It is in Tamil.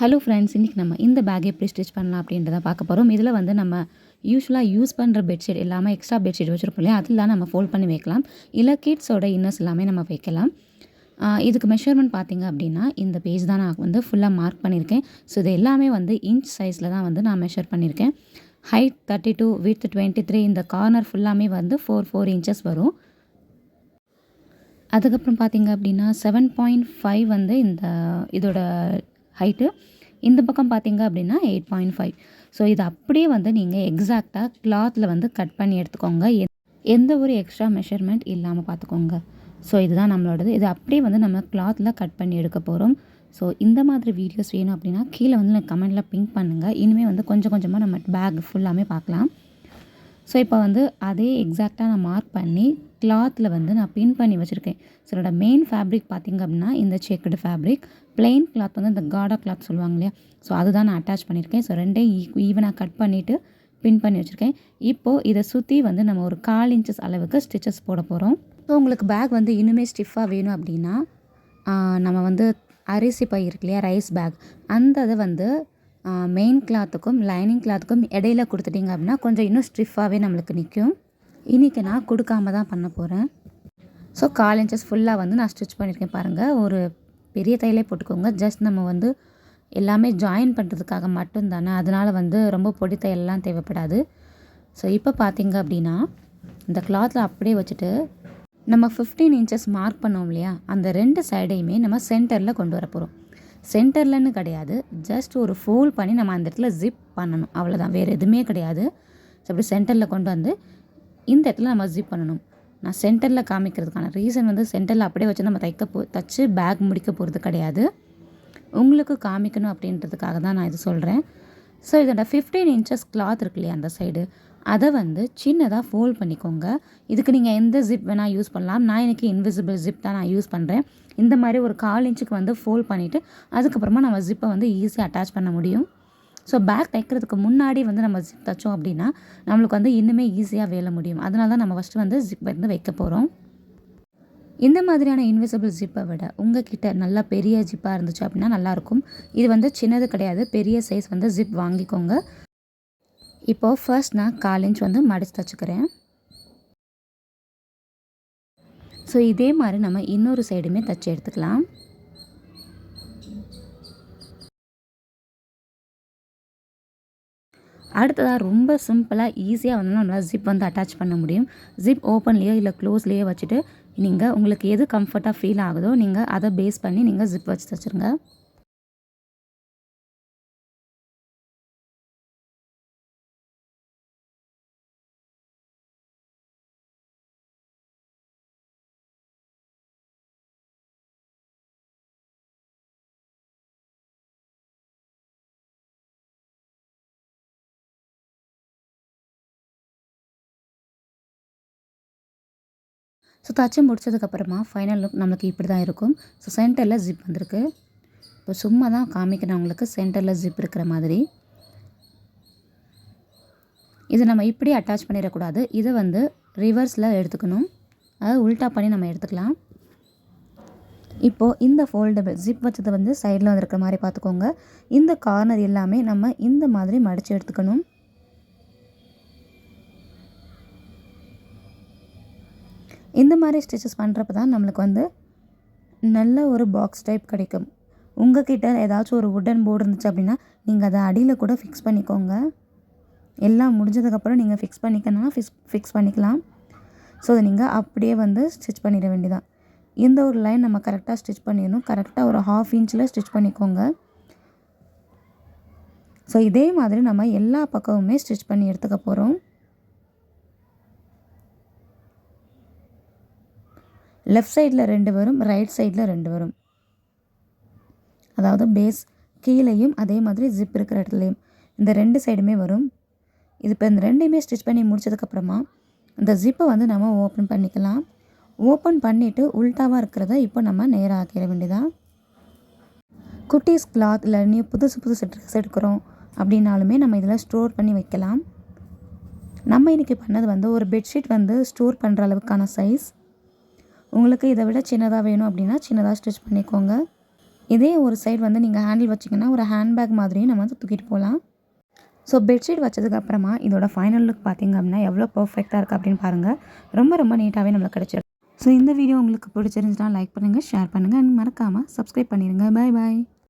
ஹலோ ஃப்ரெண்ட்ஸ் இன்றைக்கி நம்ம இந்த பேக் எப்படி ஸ்டிச் பண்ணலாம் அப்படின்றத பார்க்க போகிறோம் இதில் வந்து நம்ம யூஸ்வலாக யூஸ் பண்ணுற பெட்ஷீட் எல்லாமே எக்ஸ்ட்ரா பெட்ஷீட் வச்சுருப்போம் இல்லையா? அதெல்லாம் நம்ம ஃபோல்ட் பண்ணி வைக்கலாம். இல்லை கிட்ஸோட இன்னர்ஸ் எல்லாமே நம்ம வைக்கலாம். இதுக்கு மெஷர்மெண்ட் பார்த்தீங்க அப்படின்னா இந்த பேஜ் தான் நான் வந்து ஃபுல்லாக மார்க் பண்ணியிருக்கேன். ஸோ இது எல்லாமே வந்து இன்ச் சைஸில் தான் வந்து நான் மெஷர் பண்ணியிருக்கேன். Height thirty two with twenty three இந்த கார்னர் ஃபுல்லாமே வந்து ஃபோர் ஃபோர் இன்ச்சஸ் வரும். அதுக்கப்புறம் பார்த்தீங்க அப்படின்னா செவன் பாயிண்ட் ஃபைவ் வந்து இந்த இதோட ஹைட்டு இந்த பக்கம் பார்த்தீங்க அப்படின்னா எயிட் பாயிண்ட் ஃபைவ் ஸோ இது அப்படியே வந்து நீங்கள் எக்ஸாக்டாக கிளாத்தில் வந்து கட் பண்ணி எடுத்துக்கோங்க. எந்த ஒரு எக்ஸ்ட்ரா மெஷர்மெண்ட் இல்லாமல் பார்த்துக்கோங்க. ஸோ இதுதான் நம்மளோடது. இது அப்படியே வந்து நம்ம கிளாத்தில் கட் பண்ணி எடுக்க போகிறோம் ஸோ இந்த மாதிரி வீடியோஸ் வேணும் அப்படின்னா கீழே வந்து எனக்கு கமெண்ட்டில் பிங்க் பண்ணுங்கள் இனிமேல் வந்து கொஞ்சம் கொஞ்சமாக நம்ம பேக் ஃபுல்லாமே பார்க்கலாம். ஸோ இப்போ வந்து அதே எக்ஸாக்டாக நான் மார்க் பண்ணி கிளாத்தில் வந்து நான் பின் பண்ணி வச்சுருக்கேன். ஸோ என்னோடய மெயின் ஃபேப்ரிக் பார்த்திங்க அப்படின்னா இந்த செக்குடு ஃபேப்ரிக் பிளெயின் கிளாத் வந்து இந்த காடா கிளாத் சொல்லுவாங்க இல்லையா? ஸோ அதுதான் நான் அட்டாச் பண்ணியிருக்கேன். ஸோ ரெண்டே ஈவனாக கட் பண்ணிவிட்டு பின் பண்ணி வச்சுருக்கேன். இப்போது இதை சுற்றி வந்து நம்ம ஒரு கால் இன்ச்சஸ் அளவுக்கு ஸ்டிச்சஸ் போட போகிறோம் ஸோ உங்களுக்கு பேக் வந்து இன்னுமே ஸ்டிஃபாக வேணும் அப்படின்னா நம்ம வந்து அரிசி பை இருக்கு இல்லையா? ரைஸ் பேக் அந்த இதை வந்து மெயின் கிளாத்துக்கும் லைனிங் கிளாத்துக்கும் இடையில கொடுத்துட்டிங்க அப்படின்னா கொஞ்சம் இன்னும் ஸ்ட்ரிஃபாகவே நம்மளுக்கு நிற்கும் இன்றைக்கி நான் கொடுக்காம தான் பண்ண போகிறேன் ஸோ கால் இன்ச்சஸ் ஃபுல்லாக வந்து நான் ஸ்டிச் பண்ணியிருக்கேன் பாருங்கள் ஒரு பெரிய தையலே போட்டுக்கோங்க. ஜஸ்ட் நம்ம வந்து எல்லாமே ஜாயின் பண்ணுறதுக்காக மட்டும் தானே அதனால் வந்து ரொம்ப பொடி தையல்லாம் தேவைப்படாது. ஸோ இப்போ பார்த்தீங்க அப்படின்னா இந்த கிளாத்தில் அப்படியே வச்சுட்டு நம்ம 15 இன்ச்சஸ் மார்க் பண்ணோம் இல்லையா? அந்த ரெண்டு சைடையுமே நம்ம சென்டரில் கொண்டு வர போகிறோம் சென்டர்லன்னு கிடையாது. ஜஸ்ட் ஒரு ஃபோல்ட் பண்ணி நம்ம அந்த இடத்துல ஜிப் பண்ணணும். அவ்வளோதான் வேறு எதுவுமே கிடையாது. ஸோ அப்படி சென்டரில் கொண்டு வந்து இந்த இடத்துல நம்ம ஜிப் பண்ணணும். நான் சென்டரில் காமிக்கிறதுக்கான ரீசன் வந்து சென்டரில் அப்படியே வச்சு நம்ம தைக்க போ தச்சு பேக் முடிக்க போகிறது கிடையாது. உங்களுக்கு காமிக்கணும் அப்படின்றதுக்காக தான் நான் இது சொல்கிறேன் ஸோ இதோட 15 இன்ச்சஸ் கிளாத் இருக்கு இல்லையா அந்த சைடு அதை வந்து சின்னதாக ஃபோல்ட் பண்ணிக்கோங்க. இதுக்கு நீங்கள் எந்த ஜிப் வேணால் யூஸ் பண்ணலாம். நான் எனக்கு இன்விசிபிள் ஜிப் தான் நான் யூஸ் பண்ணுறேன் இந்த மாதிரி ஒரு கால் இன்ச்சுக்கு வந்து ஃபோல்ட் பண்ணிவிட்டு அதுக்கப்புறமா நம்ம ஜிப்பை வந்து ஈஸியாக அட்டாச் பண்ண முடியும். ஸோ பேக் தைக்கிறதுக்கு முன்னாடி வந்து நம்ம ஜிப் தைச்சோம் அப்படின்னா நம்மளுக்கு வந்து இன்னுமே ஈஸியாக வேலை முடியும். அதனால தான் நம்ம ஃபஸ்ட்டு வந்து ஜிப் வந்து வைக்க போகிறோம் இந்த மாதிரியான இன்விசிபிள் ஜிப்பை விட உங்ககிட்ட நல்லா பெரிய ஜிப்பாக இருந்துச்சு அப்படின்னா நல்லாயிருக்கும் இது வந்து சின்னது கிடையாது. பெரிய சைஸ் வந்து ஜிப் வாங்கிக்கோங்க. இப்போது ஃபர்ஸ்ட் நான் கால் இன்ச் வந்து மடிச்சு தச்சுக்கிறேன் ஸோ இதே மாதிரி நம்ம இன்னொரு சைடுமே தச்சு எடுத்துக்கலாம். அடுத்ததாக ரொம்ப சிம்பிளாக ஈஸியாக வந்து நம்மளால் ஜிப் வந்து அட்டாச் பண்ண முடியும். ஜிப் ஓப்பன்லேயோ இல்லை க்ளோஸ்லேயோ வச்சுட்டு நீங்கள் உங்களுக்கு எது கம்ஃபர்ட்டாக ஃபீல் ஆகுதோ நீங்கள் அதை பேஸ் பண்ணி நீங்கள் ஜிப் வச்சு தச்சுருங்க. ஸோ தச்சு முடிச்சதுக்கப்புறமா ஃபைனல் லுக் நம்மளுக்கு இப்படி தான் இருக்கும் ஸோ சென்டரில் ஜிப் வந்திருக்கு. இப்போ சும்மா தான் காமிக்கிறேன் உங்களுக்கு சென்டரில் ஜிப் இருக்கிற மாதிரி. இது நம்ம இப்படி அட்டாச் பண்ணிடக்கூடாது. இதை வந்து ரிவர்ஸில் எடுத்துக்கணும். அதாவது உல்ட்டா பண்ணி நம்ம எடுத்துக்கலாம். இப்போது இந்த ஃபோல்டபிள் ஜிப் வச்சது வந்து சைடில் வந்துருக்கிற மாதிரி பார்த்துக்கோங்க. இந்த கார்னர் எல்லாமே நம்ம இந்த மாதிரி மடித்து எடுத்துக்கணும். இந்த மாதிரி ஸ்டிச்சஸ் பண்ணுறப்ப தான் நம்மளுக்கு வந்து நல்ல ஒரு பாக்ஸ் டைப் கிடைக்கும். உங்ககிட்ட ஏதாச்சும் ஒரு உட்டன் போர்டு இருந்துச்சு அப்படின்னா நீங்கள் அதை அடியில் கூட ஃபிக்ஸ் பண்ணிக்கோங்க. எல்லாம் முடிஞ்சதுக்கப்புறம் நீங்கள் ஃபிக்ஸ் பண்ணிக்கணும்னா ஃபிக்ஸ் ஃபிக்ஸ் பண்ணிக்கலாம். ஸோ அதை நீங்கள் அப்படியே வந்து ஸ்டிச் பண்ணிட வேண்டியதான் இந்த ஒரு லைன் நம்ம கரெக்டாக ஸ்டிச் பண்ணிடணும். கரெக்டாக ஒரு ஹாஃப் இன்ச்சில் ஸ்டிச் பண்ணிக்கோங்க. ஸோ இதே மாதிரி நம்ம எல்லா பக்கமுமே ஸ்டிச் பண்ணி எடுத்துக்க போகிறோம் லெஃப்ட் சைடில் ரெண்டு வரும் ரைட் சைடில் ரெண்டு வரும். அதாவது பேஸ் கீழேயும் அதே மாதிரி ஜிப் இருக்கிற இடத்துலையும் இந்த ரெண்டு சைடுமே வரும். இது இப்போ இந்த ரெண்டையுமே ஸ்டிச் பண்ணி முடிச்சதுக்கப்புறமா இந்த ஜிப்பை வந்து நம்ம ஓப்பன் பண்ணிக்கலாம். ஓப்பன் பண்ணிவிட்டு உல்ட்டாவாக இருக்கிறத இப்போ நம்ம நேராக ஆக்கிட வேண்டியதான் குட்டீஸ் கிளாத் இல்லை நியூ புதுசு புதுசு ட்ரெஸ் எடுக்கிறோம் அப்படின்னாலுமே நம்ம இதில் ஸ்டோர் பண்ணி வைக்கலாம். நம்ம இன்றைக்கி பண்ணது வந்து ஒரு பெட்ஷீட் வந்து ஸ்டோர் பண்ணுற அளவுக்கான சைஸ் உங்களுக்கு இதை விட சின்னதாக வேணும் அப்படின்னா சின்னதாக ஸ்டிச் பண்ணிக்கோங்க. இதே ஒரு சைடு வந்து நீங்கள் ஹேண்டில் வச்சிங்கன்னா ஒரு ஹேண்ட்பேக் மாதிரியும் நம்ம வந்து தூக்கிட்டு போகலாம். ஸோ பெட்ஷீட் வச்சதுக்கப்புறமா இதோட ஃபைனல் லுக் பார்த்தீங்க அப்படின்னா எவ்வளோ பர்ஃபெக்டாக இருக்குது அப்படின்னு பாருங்கள் ரொம்ப ரொம்ப நீட்டாகவே நம்மளுக்கு கிடச்சிருக்கு ஸோ இந்த வீடியோ உங்களுக்கு பிடிச்சிருந்துச்சுன்னா லைக் பண்ணுங்கள் ஷேர் பண்ணுங்கள் அண்ட் மறக்காமல் சப்ஸ்கிரைப் பண்ணிடுங்க பாய் பாய்